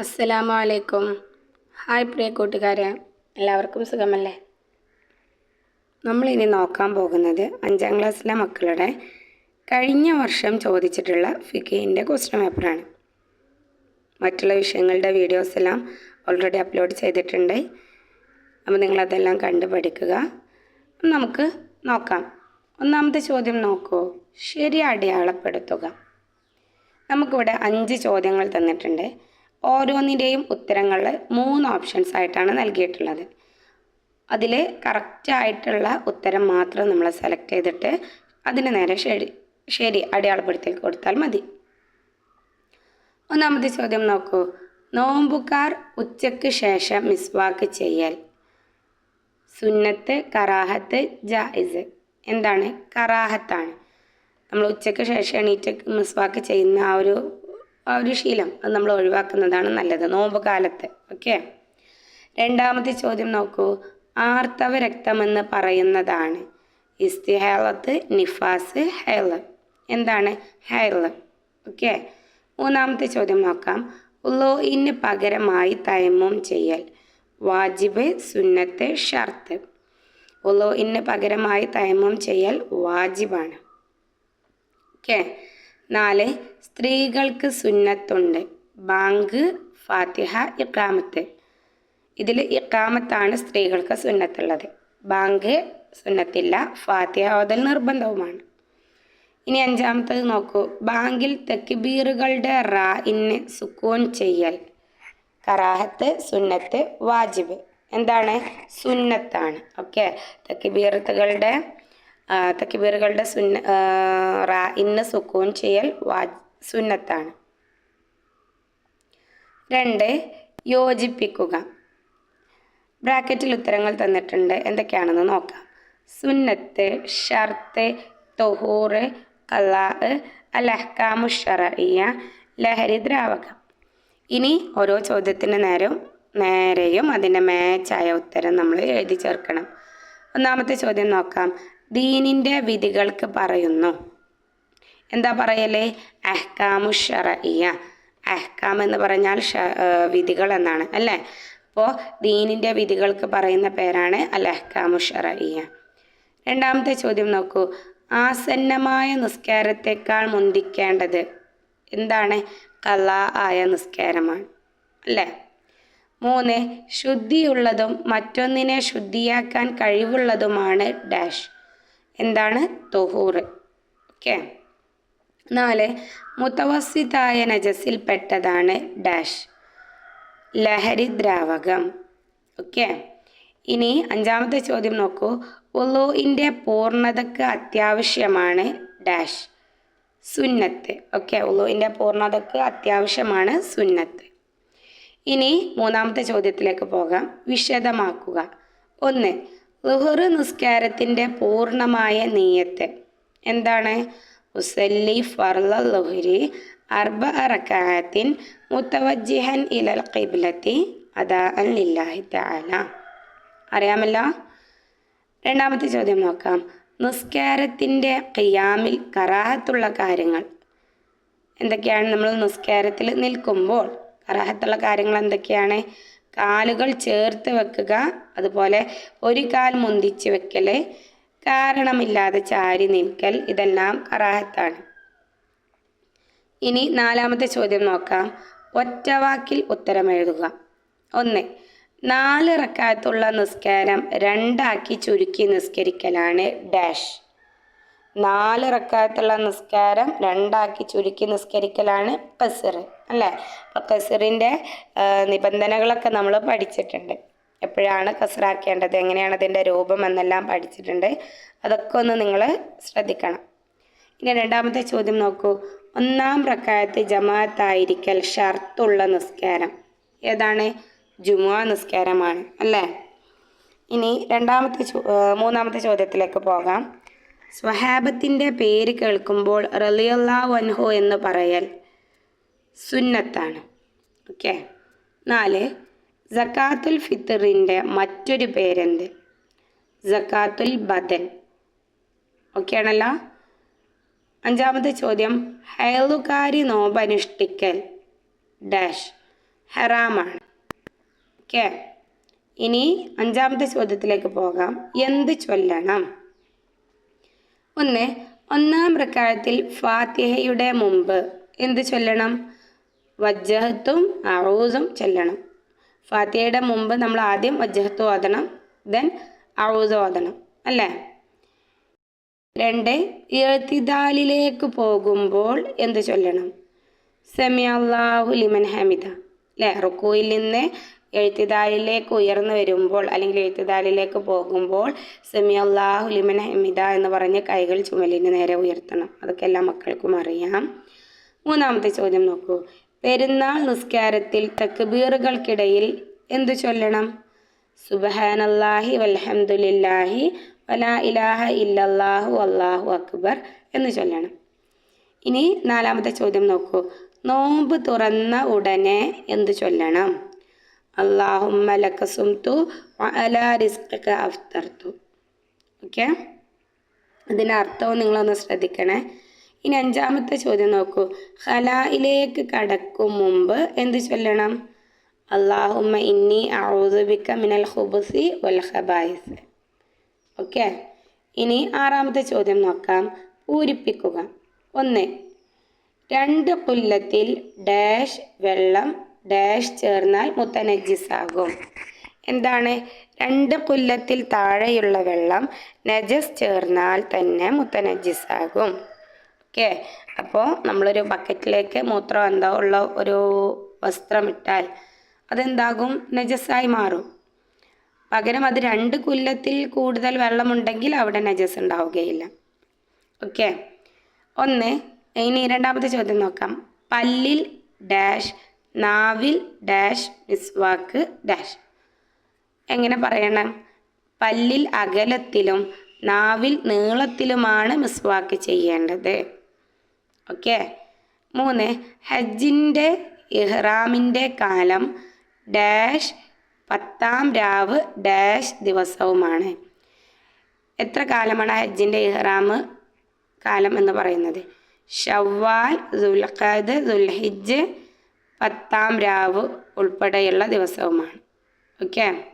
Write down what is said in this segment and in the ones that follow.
അസ്സലാമു അലൈക്കും ഹായ് പ്രിയ കൂട്ടുകാരെ എല്ലാവർക്കും സുഖമല്ലേ? നമ്മളിനി നോക്കാൻ പോകുന്നത് അഞ്ചാം ക്ലാസ്സിലെ മക്കളുടെ കഴിഞ്ഞ വർഷം ചോദിച്ചിട്ടുള്ള ഫിക്കിന്റെ ക്വസ്റ്റ്യൻ പേപ്പറാണ് മറ്റുള്ള വിഷയങ്ങളുടെ വീഡിയോസ് എല്ലാം ഓൾറെഡി അപ്ലോഡ് ചെയ്തിട്ടുണ്ട്. അപ്പോൾ നിങ്ങളതെല്ലാം കണ്ടു പഠിക്കുക. നമുക്ക് നോക്കാം. ഒന്നാമത്തെ ചോദ്യം നോക്കൂ. ശരി അടയാളപ്പെടുത്തുക. നമുക്കിവിടെ അഞ്ച് ചോദ്യങ്ങൾ തന്നിട്ടുണ്ട്. ഓരോന്നിന്റെയും ഉത്തരങ്ങൾ മൂന്ന് ഓപ്ഷൻസ് ആയിട്ടാണ് നൽകിയിട്ടുള്ളത്. അതിൽ കറക്റ്റായിട്ടുള്ള ഉത്തരം മാത്രം നമ്മൾ സെലക്ട് ചെയ്തിട്ട് അതിന് നേരെ ശരി ശരി അടയാളപ്പെടുത്തി കൊടുത്താൽ മതി. ഒന്നാമത്തെ ചോദ്യം നോക്കൂ. നോമ്പുകാർ ഉച്ചയ്ക്ക് ശേഷം മിസ്വാക്ക് ചെയ്യൽ. സുന്നത്ത് കറാഹത്ത് ജായിസ്. എന്താണ്? കറാഹത്താണ്. നമ്മൾ ഉച്ചയ്ക്ക് ശേഷം എണീറ്റ് മിസ്വാക്ക് ചെയ്യുന്ന ആ ഒരു ആ ഒരു ശീലം അത് നമ്മൾ ഒഴിവാക്കുന്നതാണ് നല്ലത്. നോമ്പ് കാലത്ത് ഓക്കെ രണ്ടാമത്തെ ചോദ്യം നോക്കൂ. ആർത്തവ രക്തമെന്ന് പറയുന്നതാണ്. ഇസ്തിഹാലത്ത് നിഫാസ് ഹേൾ. എന്താണ്? ഹേൾ. ഓക്കെ മൂന്നാമത്തെ ചോദ്യം നോക്കാം. ഉള്ളോയിന് പകരമായി തയമ്മം ചെയ്യൽ. വാജിബ് സുന്നത്ത് ഷർത്ത്. ഉള്ളോയിന് പകരമായി തയമ്മം ചെയ്യൽ വാജിബാണ്. ഓക്കെ നാല് സ്ത്രീകൾക്ക് സുന്നത്തുണ്ട്. ബാങ്ക് ഫാത്തിഹ ഇക്കാമത്ത് ഇതിൽ ഇക്കാമത്താണ് സ്ത്രീകൾക്ക് സുന്നത്തുള്ളത്. ബാങ്ക് സുന്നത്തില്ല ഫാത്തിഹ ഓതൽ നിർബന്ധവുമാണ്. ഇനി അഞ്ചാമത്തത് നോക്കൂ. ബാങ്കിൽ തെക്കിബീറുകളുടെ റാ ഇന്ന് സുക്കൂൻ ചെയ്യൽ. കറാഹത്ത് സുന്നത്ത് വാജിബ്. എന്താണ്? സുന്നത്താണ്. ഓക്കെ. തെക്കിബീറുകളുടെ തക്കിബീറുകളുടെ സുന്ന റാ ഇന്ന് സുക്കൂൻ ചെയ്യൽ വാ സുന്നത്താണ്. രണ്ട് യോജിപ്പിക്കുക. ബ്രാക്കറ്റിൽ ഉത്തരങ്ങൾ തന്നിട്ടുണ്ട്. എന്തൊക്കെയാണെന്ന് നോക്കാം. സുന്നത്ത് ഷർത്ത് തൊഹൂറ് കലാ അലഹ്കാമു ഷറിയ ലഹരി ദ്രാവകം. ഇനി ഓരോ ചോദ്യത്തിന് നേരം നേരെയും അതിന്റെ മാച്ചായ ഉത്തരം നമ്മൾ എഴുതി ചേർക്കണം. ഒന്നാമത്തെ ചോദ്യം നോക്കാം. ദീനിന്റെ വിധികൾക്ക് പറയുന്നു. എന്താ പറയലേ? അഹ്കാമു ഷറയ്യ അഹ്കാം എന്ന് പറഞ്ഞാൽ വിധികൾ എന്നാണ് അല്ലേ? അപ്പോൾ ദീനിന്റെ വിധികൾക്ക് പറയുന്ന പേരാണ് അൽ അഹ്കാമു ഷറയ്യ രണ്ടാമത്തെ ചോദ്യം നോക്കൂ. ആസന്നമായ നിസ്കാരത്തെക്കാൾ മുന്തിക്കേണ്ടത് എന്താണ്? കലാ ആയ നിസ്കാരമാണ് അല്ലേ? മൂന്ന് ശുദ്ധിയുള്ളതും മറ്റൊന്നിനെ ശുദ്ധിയാക്കാൻ കഴിവുള്ളതുമാണ് ഡാഷ്. എന്താണ്? തൊഹൂറ്. ഓക്കെ. നാല് മുത്തവസിതായ നജസിൽപ്പെട്ടതാണ് ഡാഷ്. ലഹരി ദ്രാവകം. ഓക്കെ. ഇനി അഞ്ചാമത്തെ ചോദ്യം നോക്കൂ. ഒലോയിന്റെ പൂർണതക്ക് അത്യാവശ്യമാണ് ഡാഷ്. സുന്നത്ത്. ഓക്കെ. ഉളുവിന്റെ പൂർണതക്ക് അത്യാവശ്യമാണ് സുന്നത്ത്. ഇനി മൂന്നാമത്തെ ചോദ്യത്തിലേക്ക് പോകാം. വിശദമാക്കുക. ഒന്ന് ലുഹുറ് നിസ്കാരത്തിന്റെ പൂർണമായ നീയത്ത്. എന്താണ്? ഉസല്ലി ഫർല ലുഹുരി അർബ അറക്കാത്തിൻ മുത്തവജിഹൻ ഇലൽ ഖിബ്ലത്തി അദാ അൻ ലില്ലാഹി തആല. അറിയാമല്ലോ? രണ്ടാമത്തെ ചോദ്യം നോക്കാം. നിസ്കാരത്തിന്റെ ഖിയാമിൽ കറാഹത്തുള്ള കാര്യങ്ങൾ എന്തൊക്കെയാണ്? നമ്മൾ നിസ്കാരത്തിൽ നിൽക്കുമ്പോൾ കറാഹത്തുള്ള കാര്യങ്ങൾ എന്തൊക്കെയാണ്? കാലുകൾ ചേർത്ത് വെക്കുക. അതുപോലെ ഒരു കാൽ മുന്തിച്ച് വെക്കൽ കാരണമില്ലാതെ ചാരി നിൽക്കൽ ഇതെല്ലാം കറാഹത്താണ്. ഇനി നാലാമത്തെ ചോദ്യം നോക്കാം. ഒറ്റവാക്കിൽ ഉത്തരം എഴുതുക. ഒന്ന് നാല് റക്കാത്തുള്ള നിസ്കാരം രണ്ടാക്കി ചുരുക്കി നിസ്കരിക്കലാണ് ഡാഷ്. നാല് റക്കാത്തുള്ള നിസ്കാരം രണ്ടാക്കി ചുരുക്കി നിസ്കരിക്കലാണ് കസർ അല്ലേ? അപ്പോൾ കസറിന്റെ നിബന്ധനകളൊക്കെ നമ്മൾ പഠിച്ചിട്ടുണ്ട്. എപ്പോഴാണ് കസറാക്കേണ്ടത് എങ്ങനെയാണ് അതിന്റെ രൂപം എന്നെല്ലാം പഠിച്ചിട്ടുണ്ട്. അതൊക്കെ ഒന്ന് നിങ്ങൾ ശ്രദ്ധിക്കണം. ഇനി രണ്ടാമത്തെ ചോദ്യം നോക്കൂ. ഒന്നാം റക്കായത്ത് ജമാഅത്തായിരിക്കൽ ഷർത്തുള്ള നിസ്കാരം. ഏതാണ്? ജുമുഅ നിസ്കാരമാണ്. അല്ലേ? ഇനി രണ്ടാമത്തെ മൂന്നാമത്തെ ചോദ്യത്തിലേക്ക് പോകാം. സ്വഹാബത്തിന്റെ പേര് കേൾക്കുമ്പോൾ റലിയല്ലാ വൻഹു എന്ന് പറയൽ. സുന്നത്താണ്. ഓക്കെ? നാല് സക്കാത്തുൽ ഫിത്തറിന്റെ മറ്റൊരു പേരെന്ത്? സക്കാത്തുൽ ബദൻ. ഓക്കെ ആണല്ലോ? അഞ്ചാമത്തെ ചോദ്യം ഹൈലുകാരി നോമ്പ് അനുഷ്ഠിക്കൽ ഡാഷ് ഹറാമാണ്. ഓക്കെ? ഇനി അഞ്ചാമത്തെ ചോദ്യത്തിലേക്ക് പോകാം. എന്ത് ചൊല്ലണം? ഒന്ന് ഒന്നാം പ്രക്കാരത്തിൽ ഫാത്തിഹയുടെ മുമ്പ് എന്ത് ചൊല്ലണം? വജ്ജഹത്തും അറൂസും ചെല്ലണം. ഫാത്തിഹയുടെ മുമ്പ് നമ്മൾ ആദ്യം വജ്ജഹത്ത് ഓതണം ദെൻ അറൂസ് ഓതണം അല്ലേ? രണ്ട് എഴുത്തിദാലിലേക്ക് പോകുമ്പോൾ എന്ത് ചൊല്ലണം? സെമി അള്ളാഹു ലിമൻ ഹമിദ. അല്ലേ? റുക്കുയിൽ നിന്ന് എഴുത്തിദാലിലേക്ക് ഉയർന്നു വരുമ്പോൾ അല്ലെങ്കിൽ എഴുത്തിദാലിലേക്ക് പോകുമ്പോൾ സെമി അള്ളാഹു ലിമൻ ഹമിദ എന്ന് പറഞ്ഞ് കൈകൾ ചുമലിന് നേരെ ഉയർത്തണം. അതൊക്കെ എല്ലാ മക്കൾക്കും അറിയാം. മൂന്നാമത്തെ ചോദ്യം നോക്കൂ. പെരുന്നാൾ നിസ്കാരത്തിൽ തക്ബീറുകൾക്കിടയിൽ എന്തു ചൊല്ലണം? സുബഹാനല്ലാഹി വൽഹംദുലില്ലാഹി വലാ ഇലാഹ ഇല്ലല്ലാഹു അല്ലാഹു അക്ബർ എന്ന് ചൊല്ലണം. ഇനി നാലാമത്തെ ചോദ്യം നോക്കൂ. നോമ്പ് തുറന്ന ഉടനെ എന്ത് ചൊല്ലണം? അള്ളാഹുമ്മ ലക സുംതു അലാ റിസ്ഖക അഫ്തർതു. ഓക്കെ? അതിന്റെ അർത്ഥവും നിങ്ങളൊന്ന് ശ്രദ്ധിക്കണേ. ഇനി അഞ്ചാമത്തെ ചോദ്യം നോക്കൂ. ഹലായിലേക്ക് കടക്കും മുമ്പ് എന്ത് ചൊല്ലണം? അള്ളാഹുമ്മ ഇന്നി ഔദുബിക്ക മിനൽ ഹുബുസി വൽ ഖബായിസ്. ഓക്കെ? ഇനി ആറാമത്തെ ചോദ്യം നോക്കാം. പൂരിപ്പിക്കുക. ഒന്ന് രണ്ട് പുല്ലത്തിൽ ഡാഷ് വെള്ളം ഡാഷ് ചേർന്നാൽ മുത്തനജിസാകും എന്താണ്? രണ്ട് പുല്ലത്തിൽ താഴെയുള്ള വെള്ളം നജസ് ചേർന്നാൽ തന്നെ മുത്തനജിസാകും ഓക്കെ. അപ്പോൾ നമ്മളൊരു ബക്കറ്റിലേക്ക് മൂത്രം എന്തോ ഉള്ള ഒരു വസ്ത്രമിട്ടാൽ അതെന്താകും? നജസ്സായി മാറും. പകരം അത് രണ്ട് കുല്ലത്തിൽ കൂടുതൽ വെള്ളമുണ്ടെങ്കിൽ അവിടെ നജസ് ഉണ്ടാവുകയില്ല. ഓക്കെ. ഒന്ന് ഇനി രണ്ടാമത്തെ ചോദ്യം നോക്കാം. പല്ലിൽ ഡാഷ് നാവിൽ ഡാഷ് മിസ്വാക്ക് ഡാഷ്. എങ്ങനെ പറയണം? പല്ലിൽ അകലത്തിലും നാവിൽ നീളത്തിലുമാണ് മിസ്വാക്ക് ചെയ്യേണ്ടത്. ഓക്കെ. മൂന്ന് ഹജ്ജിന്റെ ഇഹ്റാമിന്റെ കാലം ഡാഷ് പത്താം രാവ് ഡാഷ് ദിവസവുമാണ്. എത്ര കാലമാണ് ഹജ്ജിന്റെ ഇഹ്റാം കാലം എന്ന് പറയുന്നത്? ഷവ്വാൽ ദുൽഖദ് ദുൽഹിജ് പത്താം രാവ് ഉൾപ്പെടെയുള്ള ദിവസവുമാണ്. ഓക്കെ.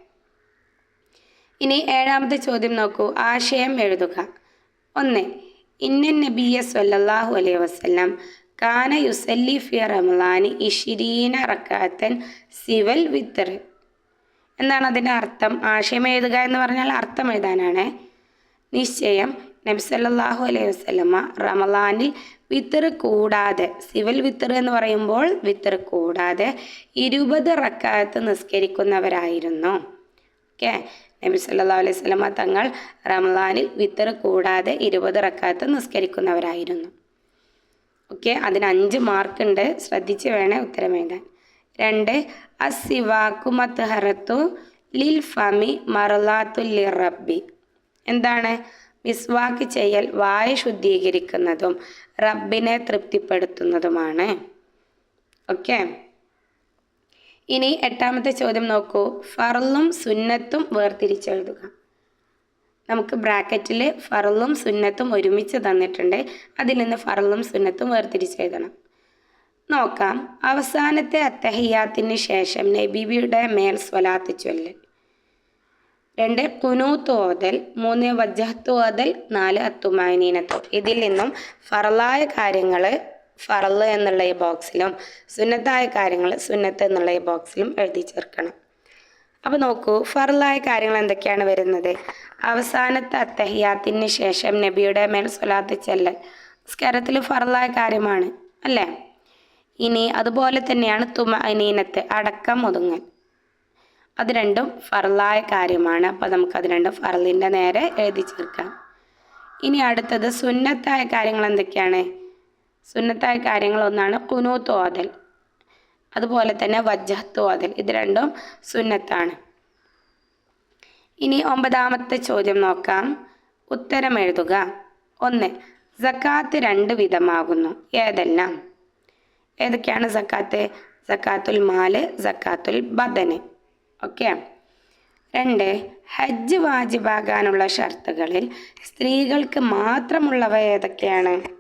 ഇനി ഏഴാമത്തെ ചോദ്യം നോക്കൂ. ആശയം എഴുതുക. ഒന്ന് ഇന്നൻ നബിയ സല്ലാഹു അലൈഹി വസല്ലം കാന യുസല്ലി ഫിയ റമളാനി ഇഷിരീന റക്കാത്തൻ സിവൽ വിത്തർ എന്നാണ് അതിന്റെ അർത്ഥം. ആശയം എഴുതുക എന്ന് പറഞ്ഞാൽ അർത്ഥം എഴുതാനാണ്. നിശ്ചയം നബി സല്ലാഹു അലൈഹി വസല്ലമ റമലാനിൽ വിത്തർ കൂടാതെ സിവൽ വിത്തർ എന്ന് പറയുമ്പോൾ വിത്തർ കൂടാതെ ഇരുപത് റക്കാത്ത് നിസ്കരിക്കുന്നവരായിരുന്നു. ഓക്കെ? നബി സല്ലാ അലൈഹി സ്വലമ തങ്ങൾ റമളാനിൽ വിത്തർ കൂടാതെ ഇരുപത് റക്കാത്ത് നിസ്കരിക്കുന്നവരായിരുന്നു. ഓക്കെ അതിന് അഞ്ച് മാർക്കുണ്ട് ശ്രദ്ധിച്ച് വേണേ ഉത്തരം എഴുതാൻ. രണ്ട് അസിവാക്കു മത്ഹറത്തു ലിൽ ഫമി മറുലാത്തു റബ്ബി. എന്താണ്? മിസ്വാക്ക് ചെയ്യൽ വായ ശുദ്ധീകരിക്കുന്നതും റബ്ബിനെ തൃപ്തിപ്പെടുത്തുന്നതുമാണ്. ഓക്കെ. ഇനി എട്ടാമത്തെ ചോദ്യം നോക്കൂ. ഫറലും സുന്നത്തും വേർതിരിച്ചെഴുതുക. നമുക്ക് ബ്രാക്കറ്റിൽ ഫറലും സുന്നത്തും ഒരുമിച്ച് തന്നിട്ടുണ്ട്. അതിൽ നിന്ന് ഫറലും സുന്നത്തും വേർതിരിച്ചെഴുതണം. നോക്കാം. അവസാനത്തെ അത്തഹിയാത്തിന് ശേഷം നബിബിയുടെ മേൽ സ്വലാത്ത് ചൊല്ലൽ രണ്ട് കുനൂത്ത് ഓതൽ. മൂന്ന് വജ്ജഹത്ത് ഓതൽ. നാല് അത്തുമാനീനത്ത്. ഇതിൽ നിന്നും ഫറലായ കാര്യങ്ങൾ ഫറൽ എന്നുള്ള ഈ ബോക്സിലും സുന്നത്തായ കാര്യങ്ങൾ സുന്നത്ത് എന്നുള്ള ഈ ബോക്സിലും എഴുതി ചേർക്കണം. അപ്പോൾ നോക്കൂ ഫറലായ കാര്യങ്ങൾ എന്തൊക്കെയാണ് വരുന്നത്? അവസാനത്തെ അത്തഹിയാത്തിന് ശേഷം നബിയുടെ മേൽ സ്വലാത്ത് ചെല്ലൽ. നിസ്കാരത്തിൽ ഫറലായ കാര്യമാണ് അല്ലേ? ഇനി അതുപോലെ തന്നെയാണ് തുമ അനീനത്ത് അടക്കം ഒതുങ്ങൽ. അത് രണ്ടും ഫറലായ കാര്യമാണ്. അപ്പോൾ നമുക്ക് അത് രണ്ടും ഫറലിന്റെ നേരെ എഴുതി ചേർക്കാം. ഇനി അടുത്തത് സുന്നത്തായ കാര്യങ്ങൾ എന്തൊക്കെയാണ്? സുന്നത്തായ കാര്യങ്ങൾ ഒന്നാണ് കുനൂത്ത് ഓതൽ അതുപോലെ തന്നെ വജ്ജഹത്ത് ഓതൽ ഇത് രണ്ടും സുന്നത്താണ്. ഇനി ഒമ്പതാമത്തെ ചോദ്യം നോക്കാം. ഉത്തരം എഴുതുക. ഒന്ന് സക്കാത്ത് രണ്ട് വിധമാകുന്നു. ഏതെല്ലാം? ഏതൊക്കെയാണ് സക്കാത്ത്? സക്കാത്തുൽ മാൽ സക്കാത്തുൽ ബദന്. ഓക്കെ? രണ്ട് ഹജ്ജ് വാജിബാകാനുള്ള ഷർത്തുകളിൽ സ്ത്രീകൾക്ക് മാത്രമുള്ളവ ഏതൊക്കെയാണ്?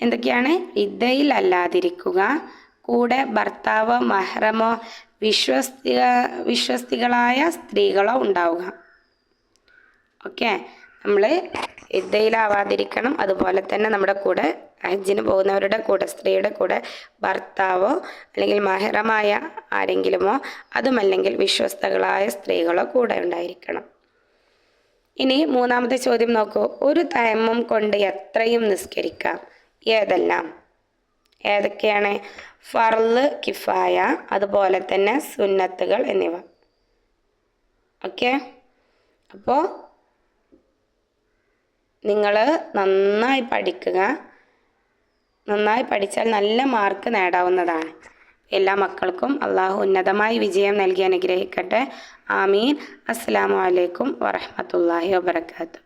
എന്തൊക്കെയാണ്? ഇദ്ദയിലല്ലാതിരിക്കുക കൂടെ ഭർത്താവോ മഹ്റമോ വിശ്വസ്തി വിശ്വസ്തികളായ സ്ത്രീകളോ ഉണ്ടാവുക. ഓക്കെ? നമ്മൾ ഇദ്ദയിലാവാതിരിക്കണം അതുപോലെ തന്നെ നമ്മുടെ കൂടെ ഹജ്ജിന് പോകുന്നവരുടെ കൂടെ സ്ത്രീയുടെ കൂടെ ഭർത്താവോ അല്ലെങ്കിൽ മഹറമായ ആരെങ്കിലുമോ അതുമല്ലെങ്കിൽ വിശ്വസ്തകളായ സ്ത്രീകളോ കൂടെ ഉണ്ടായിരിക്കണം. ഇനി മൂന്നാമത്തെ ചോദ്യം നോക്കൂ. ഒരു തയമ്മം കൊണ്ട് എത്രയും നിസ്കരിക്കാം? ഏതെല്ലാം? ഏതൊക്കെയാണ്? ഫർൾ കിഫായ അതുപോലെ തന്നെ സുന്നത്തുകൾ എന്നിവ. ഓക്കെ? അപ്പോൾ നിങ്ങൾ നന്നായി പഠിക്കുക. നന്നായി പഠിച്ചാൽ നല്ല മാർക്ക് നേടാവുന്നതാണ്. എല്ലാ മക്കൾക്കും അള്ളാഹു ഉന്നതമായി വിജയം നൽകി അനുഗ്രഹിക്കട്ടെ. ആമീൻ. അസ്സാം വലൈക്കും വറഹമത്തല്ലാഹി വാബർക്കാത്തു